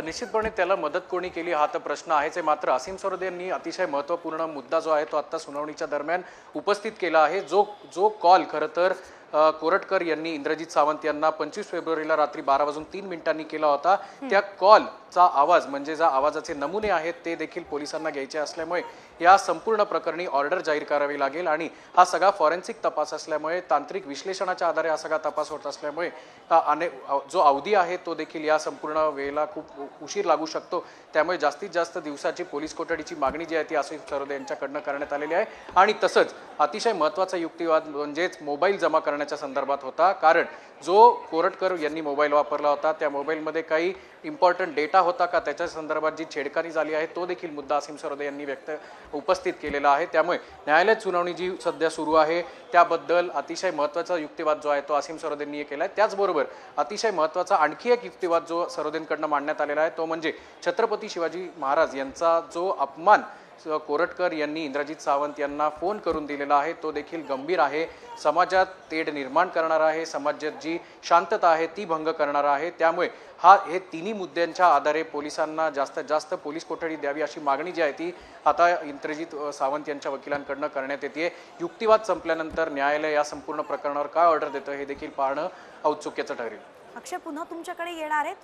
निश्चितपणे त्याला मदत कोणी केली हा तर प्रश्न आहेच आहे. मात्र असीम सरोद यांनी अतिशय महत्त्वपूर्ण मुद्दा जो आहे तो आत्ता सुनावणीच्या दरम्यान उपस्थित केला आहे. जो जो कॉल खरं तर कोरटकर यांनी इंद्रजित सावंत यांना पंचवीस फेब्रुवारीला रात्री बारा वाजून तीन मिनिटांनी केला होता. त्या कॉलचा आवाज म्हणजे ज्या आवाजाचे नमुने आहेत ते देखील पोलिसांना घ्यायचे असल्यामुळे या संपूर्ण प्रकरणी ऑर्डर जाहीर करावी लागेल आणि हा सगळा फॉरेन्सिक तपास असल्यामुळे तांत्रिक विश्लेषणाच्या आधारे हा सगळा तपास होत असल्यामुळे अने जो अवधी आहे तो देखील या संपूर्ण वेळेला खूप उशीर लागू शकतो. त्यामुळे जास्तीत जास्त दिवसाची पोलीस कोठडीची मागणी जी आहे ती आसिफ सरोदे यांच्याकडनं करण्यात आलेली आहे. आणि तसंच अतिशय महत्त्वाचा युक्तिवाद म्हणजेच मोबाईल जमा करण्याच्या संदर्भात होता. कारण जो कोरटकर यांनी मोबाईल वापरला होता त्या मोबाईलमध्ये काही इम्पॉर्टंट डेटा होता का त्याच्या संदर्भात जी छेडखानी झाली आहे तो देखील मुद्दा असीम सरोदे यांनी व्यक्त उपस्थित केलेला आहे. त्यामुळे न्यायालयात सुनावणी जी सध्या सुरू आहे त्याबद्दल अतिशय महत्त्वाचा युक्तिवाद जो आहे तो असीम सरोदेंनी केला आहे त्याचबरोबर अतिशय महत्त्वाचा आणखी एक युक्तिवाद जो सरोदेंकडनं मांडण्यात आलेला आहे तो म्हणजे छत्रपती शिवाजी महाराज यांचा जो अपमान कोरटकर यांनी इंद्रजित सावंत यांना फोन करून दिलेला आहे. तो देखील गंभीर आहे. समाजात तेढ निर्माण करणार आहे. समाजात जी शांतता आहे ती भंग करणार आहे. त्यामुळे हा हे तिन्ही मुद्द्यांच्या आधारे पोलिसांना जास्तीत जास्त पोलीस कोठडी द्यावी अशी मागणी जी आहे ती आता इंद्रजित सावंत यांच्या वकिलांकडनं करण्यात येते युक्तिवाद संपल्यानंतर न्यायालय या संपूर्ण प्रकरणावर काय ऑर्डर देतं हे देखील पाहणं औत्सुक्याचं ठरेल. अक्षय पुन्हा तुमच्याकडे येणार आहे.